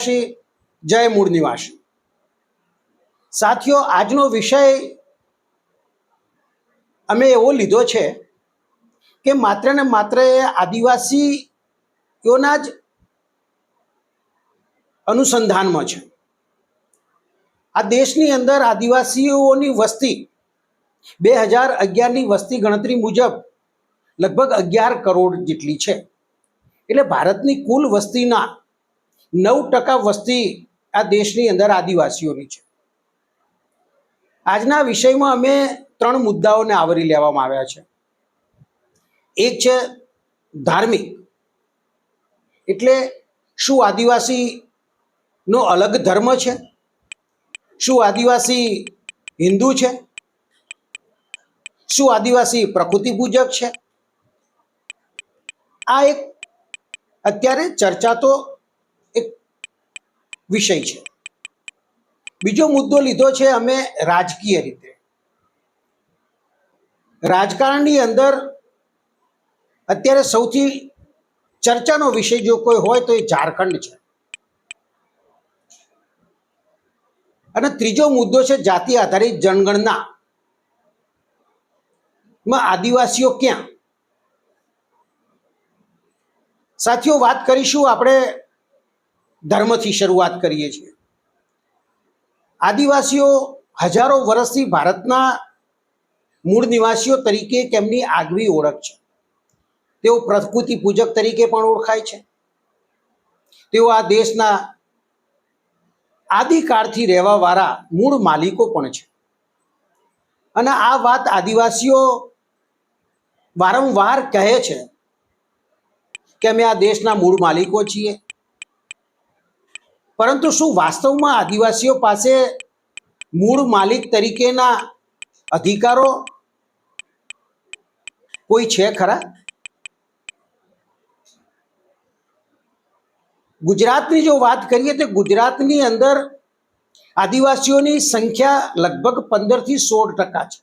શ્રી જય મૂળ નિવાસી સાથીઓ, આજનો વિષય અમે એવો લીધો છે કે માત્ર ને માત્ર આદિવાસીઓના જ અનુસંધાનમાં છે. આ દેશની અંદર આદિવાસીઓની વસ્તી બે હજાર અગિયારની વસ્તી ગણતરી મુજબ લગભગ અગિયાર કરોડ જેટલી છે. એટલે ભારતની કુલ વસ્તીના નવ ટકા વસ્તી આ દેશની અંદર આદિવાસીઓની છે. આજના વિષયમાં અમે ત્રણ મુદ્દાઓને આવરી લેવામાં આવ્યા છે. એક છે ધાર્મિક. એટલે શું આદિવાસીનો અલગ ધર્મ છે? શું આદિવાસી હિન્દુ છે? શું આદિવાસી પ્રકૃતિ પૂજક છે? આ એક અત્યારે ચર્ચાતો એક વિષય છે. બીજો મુદ્દો લીધો છે અમે રાજકીય રીતે. રાજકારણની અંદર અત્યારે સૌથી ચર્ચાનો વિષય જો કોઈ હોય તો એ ઝારખંડ છે. અને ત્રીજો મુદ્દો છે જાતિ આધારિત જનગણના. માં આદિવાસીઓ ક્યાં? સાથીઓ, વાત કરીશું આપણે ધર્મથી શરૂઆત કરીએ છીએ. આદિવાસીઓ હજારો વર્ષથી ભારતના મૂળ નિવાસીઓ તરીકે તેમની આગવી ઓળખ છે. તેઓ પ્રકૃતિ પૂજક તરીકે પણ ઓળખાય છે. તેઓ આ દેશના આદિકાળથી રહેવાવાળા મૂળ માલિકો પણ છે. અને આ વાત આદિવાસીઓ વારંવાર કહે છે કે અમે આ દેશના મૂળ માલિકો છીએ. પરંતુ શું વાસ્તવમાં આદિવાસીઓ પાસે મૂળ માલિક તરીકેના અધિકારો કોઈ છે ખરા? ગુજરાતની જો વાત કરીએ તો ગુજરાતની અંદર આદિવાસીઓની સંખ્યા લગભગ પંદરથી સોળ ટકા છે.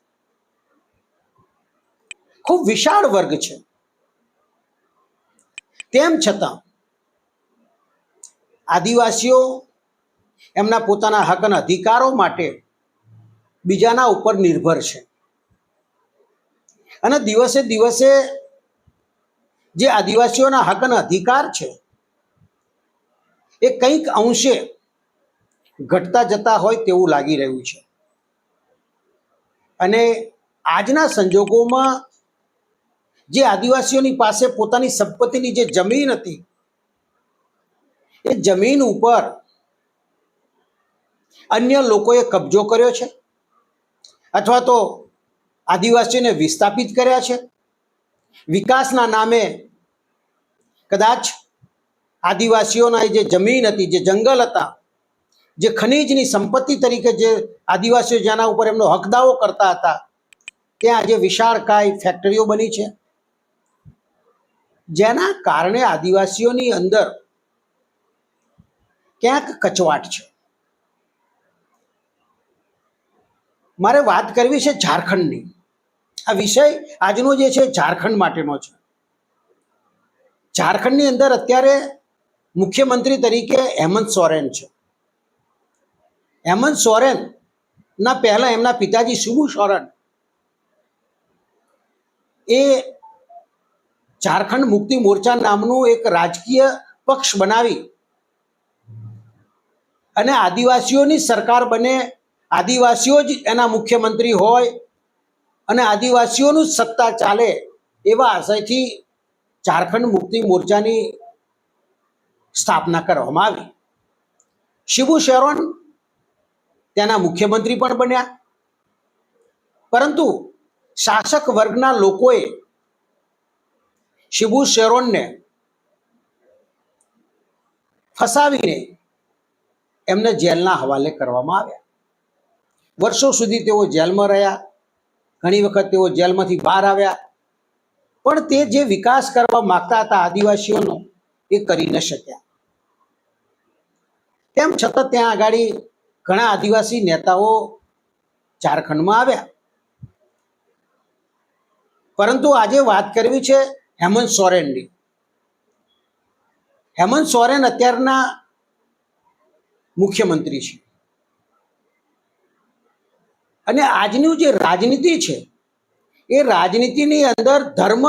ખૂબ વિશાળ વર્ગ છે. તેમ છતાં આદિવાસીઓ એમના પોતાના હક અને અધિકારો માટે બીજાના ઉપર નિર્ભર છે. અને દિવસે દિવસે જે આદિવાસીઓના હક અને અધિકાર છે, એ કંઈક અંશે ઘટતા જતા હોય તેવું લાગી રહ્યું છે. અને આજના સંજોગોમાં જે આદિવાસીઓની પાસે પોતાની સંપત્તિની જે જમીન હતી એ જમીન ઉપર અન્ય લોકોએ કબજો કર્યો છે? અથવા તો આદિવાસીઓને વિસ્થાપિત કર્યા છે? વિકાસના નામે કદાચ આદિવાસીઓના જે જમીન હતી, જે જંગલ હતા, જે ખનીજની સંપત્તિ તરીકે જે આદિવાસીઓ જેના ઉપર એમનો હકદાવો કરતા હતા, ત્યાં આજે વિશાળકાય ફેક્ટરીઓ બની છે? જેના કારણે આદિવાસીઓની અંદર ક્યાંક કચવાટ છે. મારે વાત કરવી છે ઝારખંડની. આ વિષય આજનો જે છે ઝારખંડ માટેનો છે. ઝારખંડની અંદર અત્યારે મુખ્યમંત્રી તરીકે હેમંત સોરેન છે. હેમંત સોરેન ના પહેલા એમના પિતાજી શિબુ સોરેન એ ઝારખંડ મુક્તિ મોરચા નામનું એક રાજકીય પક્ષ બનાવી અને આદિવાસીઓની સરકાર બને. આદિવાસીઓ જ એના મુખ્યમંત્રી હોય અને આદિવાસીઓનું સત્તા ચાલે એવા આશયથી ઝારખંડ મુક્તિ મોરચાની સ્થાપના કરવામાં આવી. શિબુ શેરોન તેના મુખ્યમંત્રી પણ બન્યા. પરંતુ શાસક વર્ગના લોકોએ શિબુ શેરોનને ફસાવીને એમને જેલના હવાલે કરવામાં આવ્યા. વર્ષો સુધી તેઓ જેલમાં રહ્યા. ઘણી વખત તેઓ જેલમાંથી બહાર આવ્યા. પણ તે જે વિકાસ કરવા માગતા હતા આદિવાસીઓનો, એ કરી ન શક્યા. તેમ છતાં ત્યાં આગળ ઘણા આદિવાસી નેતાઓ ઝારખંડમાં આવ્યા. પરંતુ આજે વાત કરવી છે હેમંત સોરેનની. હેમંત સોરેન અત્યારના મુખ્યમંત્રી છે. અને આજની જે રાજનીતિ છે, એ રાજનીતિની અંદર ધર્મ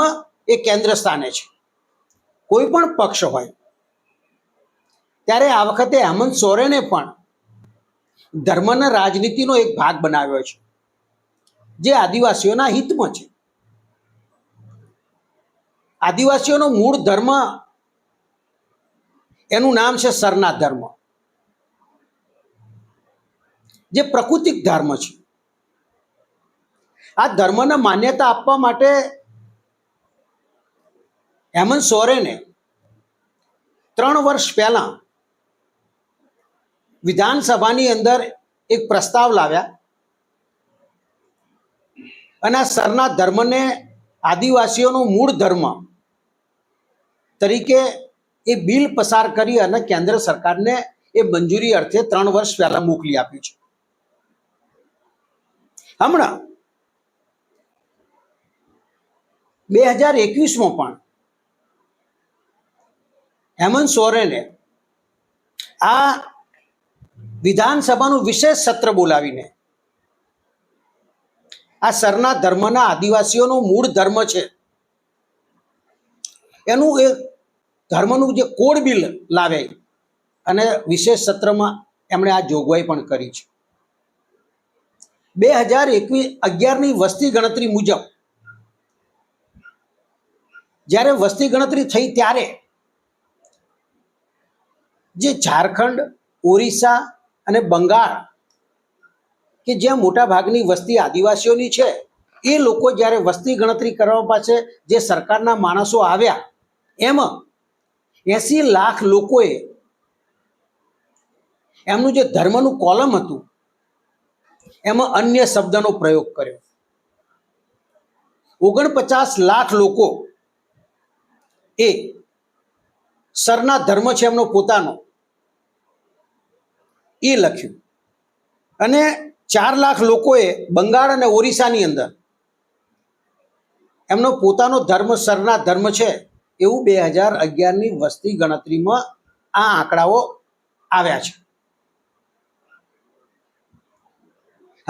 એ કેન્દ્ર સ્થાને છે. કોઈ પણ પક્ષ હોય, ત્યારે આ વખતે હેમંત સોરેને પણ ધર્મના રાજનીતિનો એક ભાગ બનાવ્યો છે. જે આદિવાસીઓના હિતમાં છે. આદિવાસીઓનો મૂળ ધર્મ એનું નામ છે સરનાથ ધર્મ. જે પ્રકૃતિક ધર્મ છે. આ ધર્મને માન્યતા આપવા માટે હેમંત સોરેને ત્રણ વર્ષ પહેલા વિધાનસભાની અંદર એક પ્રસ્તાવ લાવ્યા અને આ સરના ધર્મને આદિવાસીઓનો મૂળ ધર્મ તરીકે એ બિલ પસાર કરી અને કેન્દ્ર સરકારને એ મંજૂરી અર્થે ત્રણ વર્ષ પહેલા મોકલી આપ્યું છે. હમણાં. બે હજાર એકવીસમાં પણ હેમંત સોરેને આ વિધાનસભાનું વિશેષ સત્ર બોલાવીને આ સરના ધર્મના આદિવાસીઓનો મૂળ ધર્મ છે. એનું એ ધર્મનું જે કોડ બિલ લાવે અને વિશેષ સત્રમાં એમણે આ જોગવાઈ પણ કરી છે. બે હજાર એકવીસ અગિયારની વસ્તી ગણતરી મુજબ, જ્યારે વસ્તી ગણતરી થઈ ત્યારે જે ઝારખંડ, ઓરિસ્સા અને બંગાળ કે જ્યાં મોટા ભાગની વસ્તી આદિવાસીઓની છે, એ લોકો જ્યારે વસ્તી ગણતરી કરવા પાસે જે સરકારના માણસો આવ્યા, એમાં એસી લાખ લોકોએ એમનું જે ધર્મનું કોલમ હતું એમાં અન્ય શબ્દનો પ્રયોગ કર્યો. ઓગણપચાસ લાખ લોકો એ સરના ધર્મ છે એમનો પોતાનો, એ લખ્યું. અને ચાર લાખ લોકોએ બંગાળ અને ઓરિસ્સાની અંદર એમનો પોતાનો ધર્મ સરના ધર્મ છે એવું બે હજાર અગિયારની વસ્તી ગણતરીમાં આ આંકડાઓ આવ્યા છે.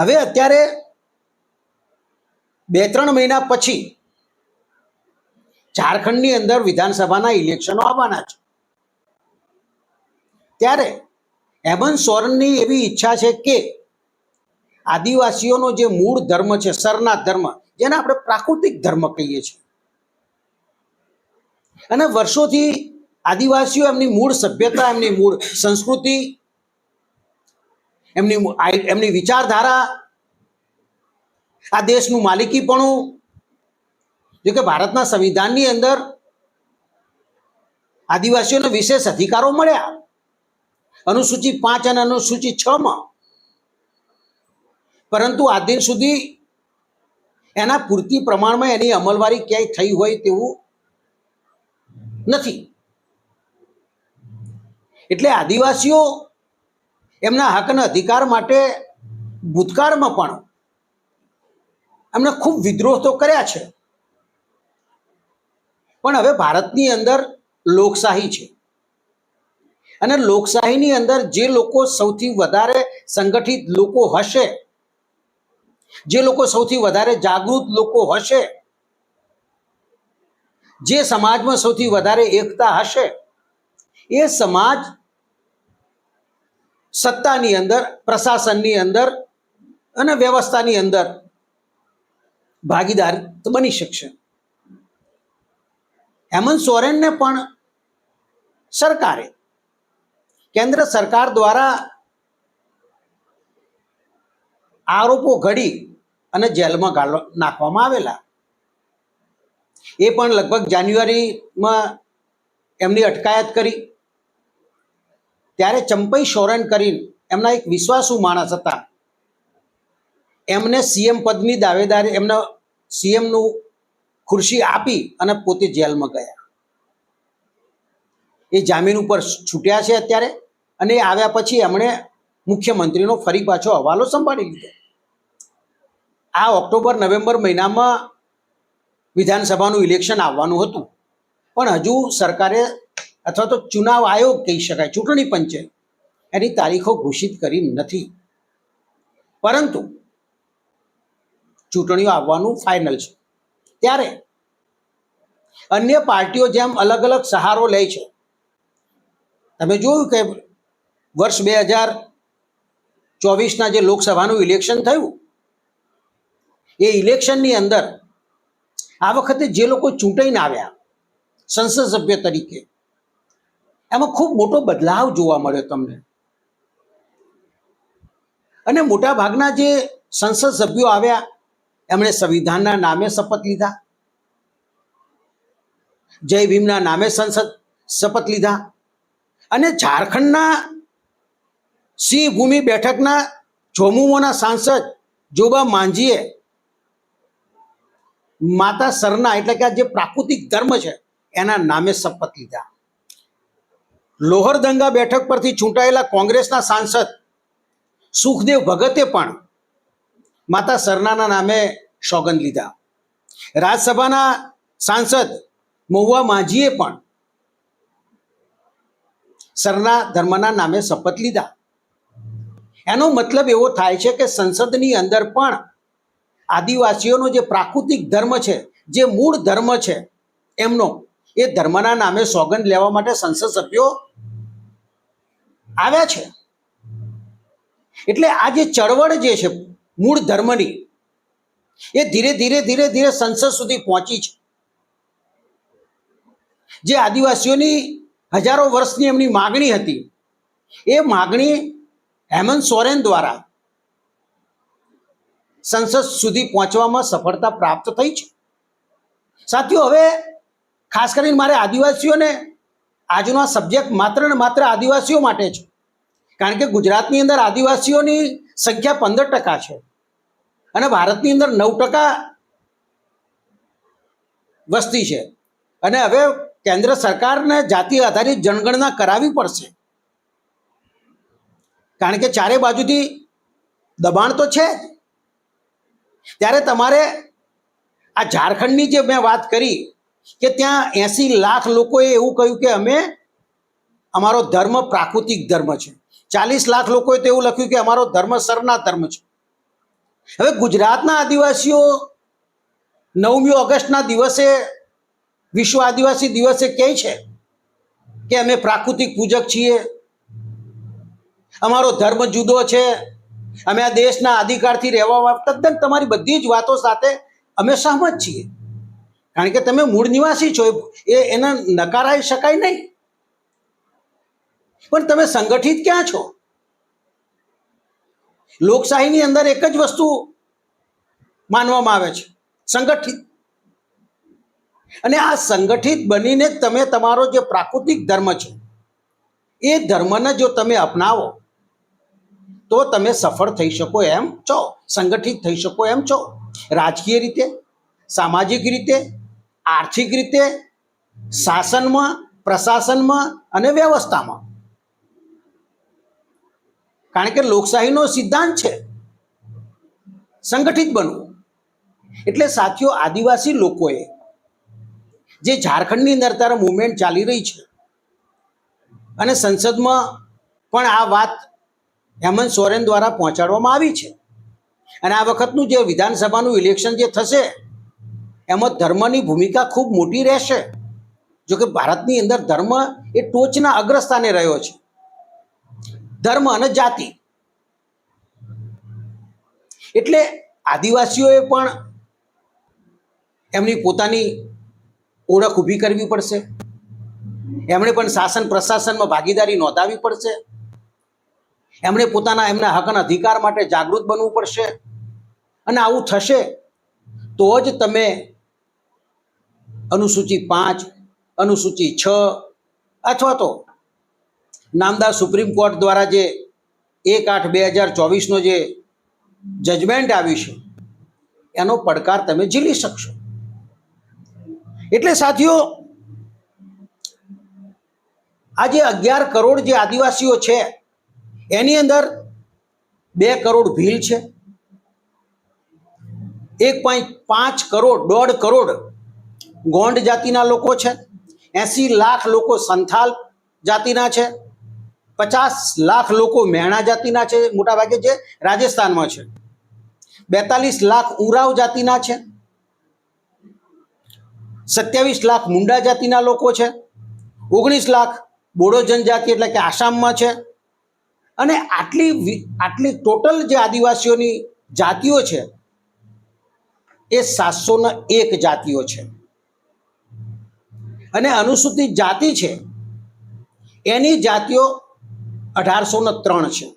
હવે અત્યારે બે ત્રણ મહિના પછી ઝારખંડની અંદર વિધાનસભાના ઇલેક્શનો આવવાના છે. ત્યારે હેમંત સોરેનની એવી ઈચ્છા છે કે આદિવાસીઓનો જે મૂળ ધર્મ છે, સરનાથ ધર્મ, જેને આપણે પ્રાકૃતિક ધર્મ કહીએ છીએ. અને વર્ષોથી આદિવાસીઓ એમની મૂળ સભ્યતા, એમની મૂળ સંસ્કૃતિ એમની એમની વિચારધારા, આ દેશનું માલિકીપણું, જો કે ભારતના સંવિધાનની અંદર આદિવાસીઓને વિશેષ અધિકારો મળ્યા. અનુસૂચિ પાંચ અને અનુસૂચિ છ માં. પરંતુ આજ દિન સુધી એના પૂરતી પ્રમાણમાં એની અમલવારી ક્યાંય થઈ હોય તેવું નથી. એટલે આદિવાસીઓ એમના હકના અધિકાર માટે ભૂતકાળમાં પણ એમણે ખૂબ વિદ્રોહ તો કર્યા છે. પણ હવે ભારતની અંદર લોકશાહી છે. અને લોકશાહીની અંદર જે લોકો સૌથી વધારે સંગઠિત લોકો હશે, જે લોકો સૌથી વધારે જાગૃત લોકો હશે, જે સમાજમાં સૌથી વધારે એકતા હશે, એ સમાજ સત્તાની અંદર, પ્રશાસનની અંદર અને વ્યવસ્થાની અંદર ભાગીદાર બની શકશે. હેમંત સોરેનને પણ સરકારે, કેન્દ્ર સરકાર દ્વારા આરોપો ઘડી અને જેલમાં નાખવામાં આવેલા. એ પણ લગભગ જાન્યુઆરીમાં એમની અટકાયત કરી. ત્યારે ચંપઈ સોરેન કરીને એમના એક વિશ્વાસુ માણસ હતા. એમને સીએમ પદની દાવેદારી, એમને સીએમનું ખુરશી આપી અને પોતે જેલમાં ગયા. એ જામીન ઉપર છૂટ્યા છે અત્યારે અને આવ્યા પછી એમણે મુખ્યમંત્રીનો ફરી પાછો હવાલો સંભાળી લીધો. આ ઓક્ટોબર, નવેમ્બર મહિનામાં વિધાનસભાનું ઇલેક્શન આવવાનું હતું. પણ હજુ સરકારે અથવા તો ચુનાવ આયોગ કહી શકાય, ચૂંટણી પંચે એની તારીખો ઘોષિત કરી નથી. પરંતુ ચૂંટણીઓ આવવાનું ફાઇનલ છે. ત્યારે અન્ય પાર્ટીઓ જેમ અલગ અલગ સહારો લે છે. તમે જોયું કે વર્ષ બે હજાર ચોવીસના જે લોકસભાનું ઇલેક્શન થયું, એ ઇલેક્શનની અંદર આ વખતે જે લોકો ચૂંટાઈને આવ્યા, સંસદ સભ્ય તરીકે એમાં ખૂબ મોટો બદલાવ જોવા મળ્યો તમને. અને મોટા ભાગના જે સંસદ સભ્યો આવ્યા, એમણે સંવિધાનના નામે શપથ લીધા. જય ભીમના નામે સંસદ શપથ લીધા. અને ઝારખંડના સિંહ ભૂમિ બેઠકના જોમુઓના સાંસદ જોબા માંઝીએ માતા સરના, એટલે કે આ જે પ્રાકૃતિક ધર્મ છે, એના નામે શપથ લીધા. લોહરદંગા બેઠક પરથી ચૂંટાયેલા કોંગ્રેસના સાંસદ સુખદેવ ભગતે પણ માતા સરનાના નામે સોગંદ લીધા. રાજ્યસભાના સાંસદ મહુવા માંઝીએ પણ સરના ધર્મના નામે શપથ લીધા. એનો મતલબ એવો થાય છે કે સંસદની અંદર પણ આદિવાસીઓનો જે પ્રાકૃતિક ધર્મ છે, જે મૂળ ધર્મ છે, એમનો એ ધર્મના નામે સોગંદ લેવા માટે સંસદ સભ્યો આવ્યા છે? એટલે આ જે ચળવળ જે છે, મૂળ ધર્મની, એ ધીરે ધીરે ધીરે ધીરે સંસદ સુધી પહોંચી છે. જે આદિવાસીઓની હજારો વર્ષની એમની માગણી હતી, એ માગણી હેમંત સોરેન દ્વારા સંસદ સુધી પહોંચવામાં સફળતા પ્રાપ્ત થઈ છે. સાથીઓ, હવે ખાસ કરીને મારે આદિવાસીઓને આજનો આ સબ્જેક્ટ માત્ર ને માત્ર આદિવાસીઓ માટે છે. કારણ કે ગુજરાતની અંદર આદિવાસીઓની સંખ્યા પંદર ટકા છે. અને ભારતની અંદર નવ ટકા વસ્તી છે. અને હવે કેન્દ્ર સરકારને જાતિ આધારિત જનગણના કરાવવી પડશે. કારણ કે ચારે બાજુથી દબાણ તો છે ત્યારે તમારે આ ઝારખંડની જે મેં વાત કરી કે ત્યાં એસી લાખ લોકોએ એવું કહ્યું કે અમે, અમારો ધર્મ પ્રાકૃતિક ધર્મ છે. ચાલીસ લાખ લોકોએ તો એવું લખ્યું કે અમારો ધર્મ સરના ધર્મ છે. હવે ગુજરાતના આદિવાસીઓ નવમી ઓગસ્ટના દિવસે, વિશ્વ આદિવાસી દિવસે કહે છે કે અમે પ્રાકૃતિક પૂજક છીએ. અમારો ધર્મ જુદો છે. અમે આ દેશના અધિકારથી રહેવા તદ્દન તમારી બધી જ વાતો સાથે અમે સહમત છીએ. કારણ કે તમે મૂળ નિવાસી છો, એ એને નકારાઈ શકાય નહીં. પણ તમે સંગઠિત ક્યાં છો? લોકશાહીની અંદર એક જ વસ્તુ માનવામાં આવે છે, સંગઠિત. અને આ સંગઠિત બનીને તમે તમારો જે પ્રાકૃતિક ધર્મ છે, એ ધર્મને જો તમે અપનાવો, તો તમે સફળ થઈ શકો એમ છો, સંગઠિત થઈ શકો એમ છો. રાજકીય રીતે, સામાજિક રીતે આર્થિક રીતે, શાસનમાં, પ્રશાસનમાં અને વ્યવસ્થામાં. કારણ કે લોકશાહીનો સિદ્ધાંત છે, સંગઠિત બનવું. એટલે સાથીઓ, આદિવાસી લોકોએ, જે ઝારખંડની અંદર અત્યારે મુવમેન્ટ ચાલી રહી છે, અને સંસદમાં પણ આ વાત હેમંત સોરેન દ્વારા પહોંચાડવામાં આવી છે. અને આ વખતનું જે વિધાનસભાનું ઇલેક્શન જે થશે એમાં ધર્મની ભૂમિકા ખૂબ મોટી રહેશે. જો કે ભારતની અંદર ધર્મ એ ટોચના અગ્રસ્થાને રહ્યો છે. ધર્મ અને જાતિ. એટલે આદિવાસીઓએ પણ એમની પોતાની ઓળખ ઊભી કરવી પડશે. એમણે પણ શાસન પ્રશાસનમાં ભાગીદારી નોંધાવવી પડશે. એમણે પોતાના એમના હકના અધિકાર માટે જાગૃત બનવું પડશે. અને આવું થશે તો જ તમે અનુસૂચિ પાંચ અનુસૂચિ છ અથવા તો નામદાર સુપ્રીમ કોર્ટ દ્વારા જે એક આઠ બે હજાર ચોવીસનો જે જજમેન્ટ આવ્યું છે, એનો પડકાર તમે ઝીલી શકશો. એટલે સાથીઓ, આ જે અગિયાર કરોડ જે આદિવાસીઓ છે, એની અંદર બે કરોડ ભીલ છે, એક પોઈન્ટ પાંચ કરોડ, દોઢ કરોડ ગોંડ જાતિના લોકો છે. એસી લાખ લોકો સંથાલ જાતિના છે. પચાસ લાખ લોકો મહેણા જાતિના છે, મોટાભાગે જે રાજસ્થાનમાં છે. બેતાલીસ લાખ ઉરાવ જાતિના છે. સત્યાવીસ લાખ મુંડા જાતિના લોકો છે. ઓગણીસ લાખ બોડો જનજાતિ એટલે કે આસામમાં છે. અને આટલી આટલી ટોટલ જે આદિવાસીઓની જાતિઓ છે, એ સાતસો એક જાતિઓ છે. અને અનુસૂચિત જાતિ છે, એની જાતિઓ અઢારસો ને ત્રણ છે.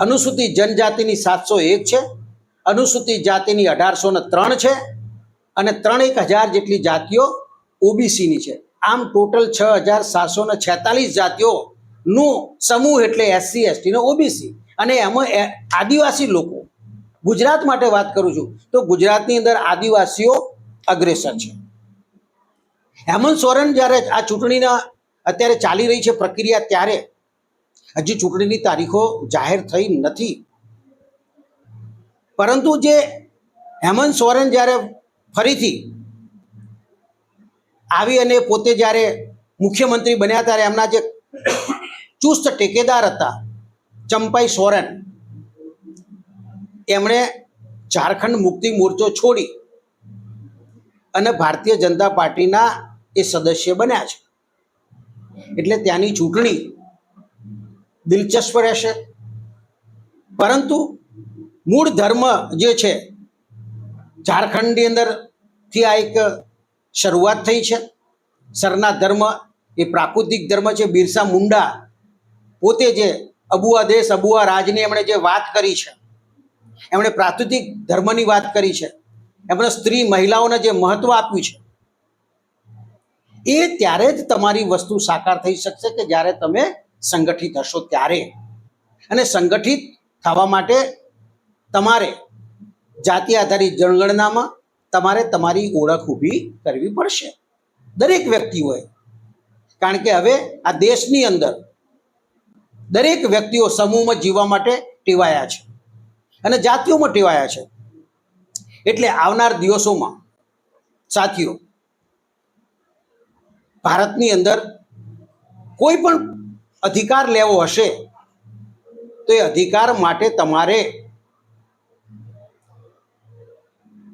અનુસૂચિત જનજાતિની સાતસો એક છે, અનુસૂચિત જાતિની અઢારસો ને ત્રણ છે, અને ત્રણ એક હજાર જેટલી જાતિઓ ઓબીસીની છે. આમ ટોટલ છ હજાર સાતસો ને છેતાલીસ જાતિઓનું સમૂહ એટલે એસસી એસટીનો ઓબીસી. અને એમાં આદિવાસી લોકો. ગુજરાત માટે વાત કરું છું, તો ગુજરાતની અંદર આદિવાસીઓ અગ્રેસર છે. હેમંત સોરેન જ્યારે આ ચૂંટણીના અત્યારે ચાલી રહી છે પ્રક્રિયા ત્યારે, હજી ચૂંટણીની તારીખો જાહેર થઈ નથી. પરંતુ જે હેમંત સોરેન જ્યારે ફરીથી આવી અને પોતે જ્યારે મુખ્યમંત્રી બન્યા ત્યારે એમના જે ચુસ્ત ટેકેદાર હતા, ચંપાઈ સોરેન, એમણે ઝારખંડ મુક્તિ મોરચો છોડી અને ભારતીય જનતા પાર્ટીના એ સદસ્ય બન્યા છે. એટલે ત્યાંની ચૂંટણી દિલચસ્પ રહેશે. પરંતુ મૂળ ધર્મ જે છે, ઝારખંડની અંદરથી આ એક શરૂઆત થઈ છે. સરના ધર્મ એ પ્રાકૃતિક ધર્મ છે. બિરસા મુંડા પોતે જે અબુઆ દેશ, અબુઆ રાજની એમણે જે વાત કરી છે, એમણે પ્રાકૃતિક ધર્મની વાત કરી છે. એમણે સ્ત્રી મહિલાઓને જે મહત્વ આપ્યું છે, એ ત્યારે જ તમારી વસ્તુ સાકાર થઈ શકશે કે જ્યારે તમે સંગઠિત હશો ત્યારે. અને સંગઠિત થવા માટે તમારે જાતિ આધારિત જનગણનામાં તમારે તમારી ઓળખ ઊભી કરવી પડશે. દરેક વ્યક્તિઓએ કારણ કે હવે આ દેશની અંદર દરેક વ્યક્તિઓ સમૂહમાં જીવવા માટે ટેવાયા છે. અને જાતિઓમાં ટેવાયા છે. એટલે આવનાર દિવસોમાં, સાથીઓ, ભારતની અંદર કોઈ પણ અધિકાર લેવો હશે, તો એ અધિકાર માટે તમારે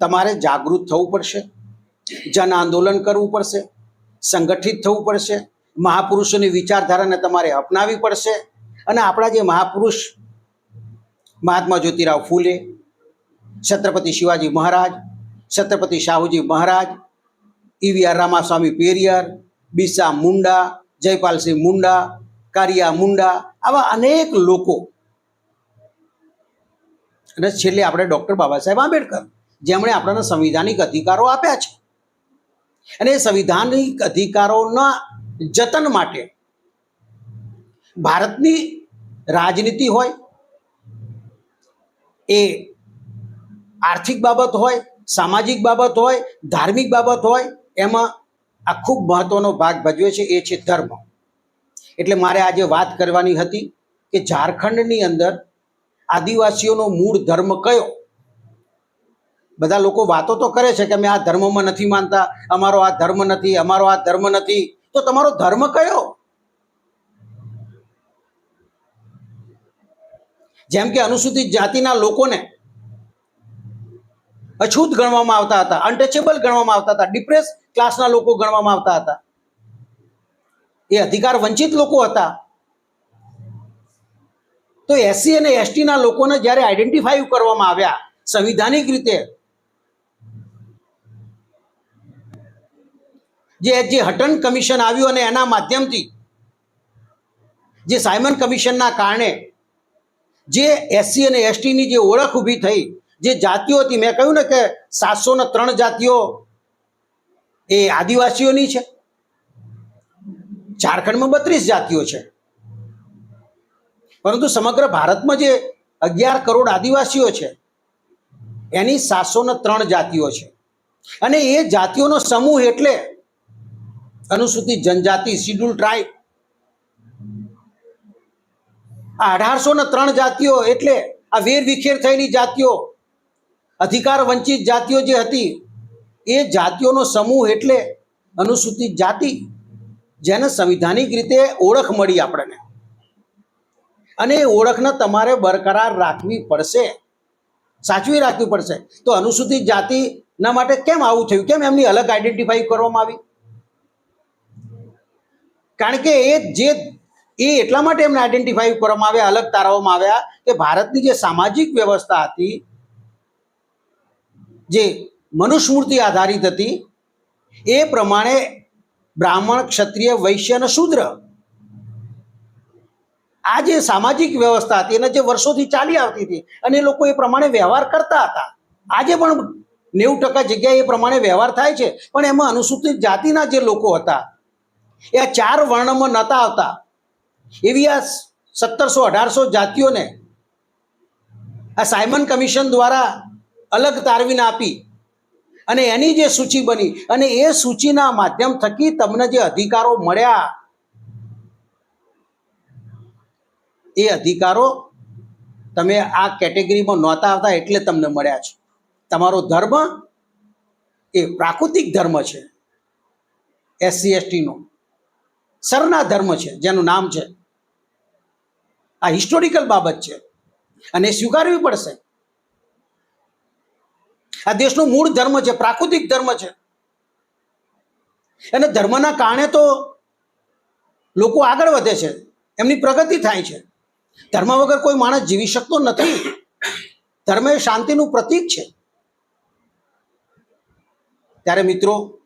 તમારે જાગૃત થવું પડશે, જન આંદોલન કરવું પડશે, સંગઠિત થવું પડશે, મહાપુરુષોની વિચારધારાને તમારે અપનાવવી પડશે, અને આપણા જે મહાપુરુષ, મહાત્મા જ્યોતિરાવ ફૂલે છત્રપતિ શિવાજી મહારાજ, છત્રપતિ શાહુજી મહારાજ ઈવીઆર રામાસ્વામી પેરિયર, બિરસા મુંડા, જયપાલસિંહ મુંડા, કારિયા મુંડા, આવા અનેક લોકો. અને છેલ્લે આપણે ડૉક્ટર બાબા સાહેબ આંબેડકર, જેમણે આપણને સંવિધાનિક અધિકારો આપ્યા છે. અને એ સંવિધાનિક અધિકારોના જતન માટે ભારતની રાજનીતિ હોય, એ આર્થિક બાબત હોય, સામાજિક બાબત હોય, ધાર્મિક બાબત હોય, એમાં આ ખૂબ મહત્વનો ભાગ ભજવે છે, એ છે ધર્મ. એટલે મારે આજે વાત કરવાની હતી કે ઝારખંડની અંદર આદિવાસીઓનો મૂળ ધર્મ કયો? બધા લોકો વાતો તો કરે છે કે અમે આ ધર્મમાં નથી માનતા, અમારો આ ધર્મ નથી, અમારો આ ધર્મ નથી. તો તમારો ધર્મ કયો? જેમ કે અનુસૂચિત જાતિના લોકોને અછૂત ગણવામાં આવતા હતા અનટચેબલ ગણવામાં આવતા હતા ડિપ્રેસ ક્લાસના લોકો ગણવામાં આવતા હતા. એ અધિકાર વંચિત લોકો હતા. તો એસસી અને એસટીના લોકોને જ્યારે આઈડેન્ટિફાઈ કરવામાં આવ્યા, સંવિધાનિક રીતે, જે જે હટન કમિશન આવ્યું અને એના માધ્યમથી, જે સાયમન કમિશનના કારણે, જે એસસી અને એસટીની જે ઓળખ ઊભી થઈ જે જાતિઓ હતી, મેં કહ્યું ને કે સાતસો ને ત્રણ જાતિઓ એ આદિવાસીઓની છે. ઝારખંડમાં બત્રીસ જાતિઓ છે. પરંતુ સમગ્ર ભારતમાં જે અગિયાર કરોડ આદિવાસીઓ છે, એની સાતસો ને ત્રણ જાતિઓ છે. અને એ જાતિઓનો સમૂહ એટલે અનુસૂચિત જનજાતિ, શિડ્યુલ ટ્રાઇબ. આ અઢારસો ને ત્રણ જાતિઓ એટલે આ વેર વિખેર થયેલી જાતિઓ અધિકાર વંચિત જાતિઓ જે હતી, એ જાતિઓનો સમૂહ એટલે અનુસૂચિત જાતિ, જેને સંવિધાનિક રીતે ઓળખ મળી આપણને. અને એ ઓળખને તમારે બરકરાર રાખવી પડશે. સાચવી રાખવી પડશે. તો અનુસૂચિત જાતિના માટે કેમ આવું થયું? કેમ એમની અલગ આઈડેન્ટિફાઈ કરવામાં આવી? કારણ કે એ જે, એ એટલા માટે એમને આઈડેન્ટિફાઈ કરવામાં આવ્યા, અલગ તારવવામાં આવ્યા કે ભારતની જે સામાજિક વ્યવસ્થા હતી જે મનુસ્મૃતિ આધારિત હતી, એ પ્રમાણે બ્રાહ્મણ, ક્ષત્રિય, વૈશ્ય અને શૂદ્ર. આ જે સામાજિક વ્યવસ્થા હતી, એને જે વર્ષોથી ચાલી આવતી હતી, અને એ લોકો એ પ્રમાણે વ્યવહાર કરતા હતા. આજે પણ નેવું ટકા જગ્યાએ એ પ્રમાણે વ્યવહાર થાય છે, પણ એમાં અનુસૂચિત જાતિના જે લોકો હતા, એ આ ચાર વર્ણમાં નહોતા આવતા. એવી આ સત્તરસો અઢારસો જાતિઓને આ સાયમન કમિશન દ્વારા અલગ તારવીને આપી. અને એની જે સૂચિ બની અને એ સૂચિના માધ્યમ થકી તમને જે અધિકારો મળ્યા, એ અધિકારો તમે આ કેટેગરીમાં નહોતા આવતા એટલે તમને મળ્યા છે. તમારો ધર્મ એ પ્રાકૃતિક ધર્મ છે. એસસી એસટીનો સરના ધર્મ છે, જેનું નામ છે. આ હિસ્ટોરિકલ બાબત છે. અને સ્વીકારવી પડશે. આ દેશનો મૂળ ધર્મ છે, પ્રાકૃતિક ધર્મ છે. અને ધર્મના કારણે તો લોકો આગળ વધે છે, એમની પ્રગતિ થાય છે. ધર્મ વગર કોઈ માણસ જીવી શકતો નથી. ધર્મ એ શાંતિનું પ્રતીક છે. ત્યારે મિત્રો,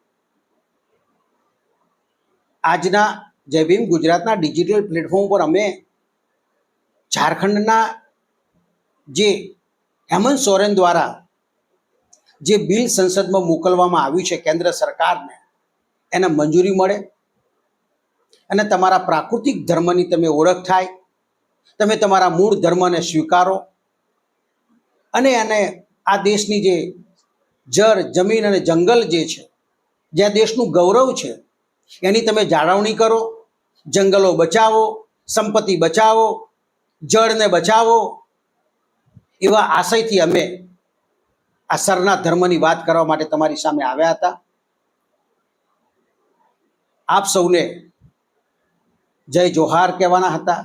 આજના જય ભીમ ગુજરાતના ડિજિટલ પ્લેટફોર્મ પર અમે ઝારખંડના જે હેમંત સોરેન દ્વારા જે બિલ સંસદમાં મોકલવામાં આવ્યું છે કેન્દ્ર સરકારને, એને મંજૂરી મળે અને તમારા પ્રાકૃતિક ધર્મની તમે ઓળખ થાય, તમે તમારા મૂળ ધર્મને સ્વીકારો અને એને આ દેશની જે જળ, જમીન અને જંગલ જે છે, જે દેશનું ગૌરવ છે, એની તમે જાળવણી કરો, જંગલો બચાવો, સંપત્તિ બચાવો, જળને બચાવો, એવા આશયથી અમે આ સરના ધર્મની વાત કરવા માટે તમારી સામે આવ્યા હતા. આપ સૌને જય જોહાર કહેવાના હતા,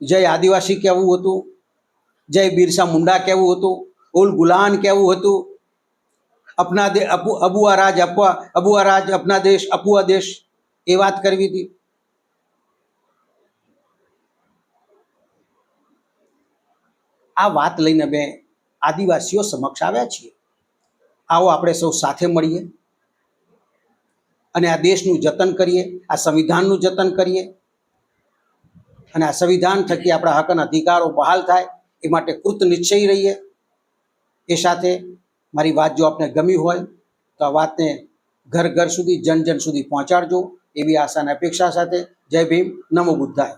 જય આદિવાસી કહેવું હતું, જય બિરસા મુંડા કહેવું હતું, ઉલ ગુલાન કહેવું હતું, અપના દે, અપુ, અબુઆ રાજ અપવા, અબુઆ રાજ અપના દેશ, અપુઆ દેશ, એ વાત કરવી હતી. આ વાત લઈને અમે આદિવાસીઓ સમક્ષ આવ્યા છીએ. આવો આપણે સૌ સાથે મળીએ અને આ દેશનું જતન કરીએ, આ સંવિધાનનું જતન કરીએ અને આ સંવિધાન થકી આપણા હક અને અધિકારો બહાલ થાય એ માટે કૃત નિશ્ચયી રહીએ. એ સાથે મારી વાત જો આપને ગમી હોય તો આ વાતને ઘર ઘર સુધી જન જન સુધી પહોંચાડજો એવી આશાને અપેક્ષા સાથે. જય ભીમ, નમો બુદ્ધાય.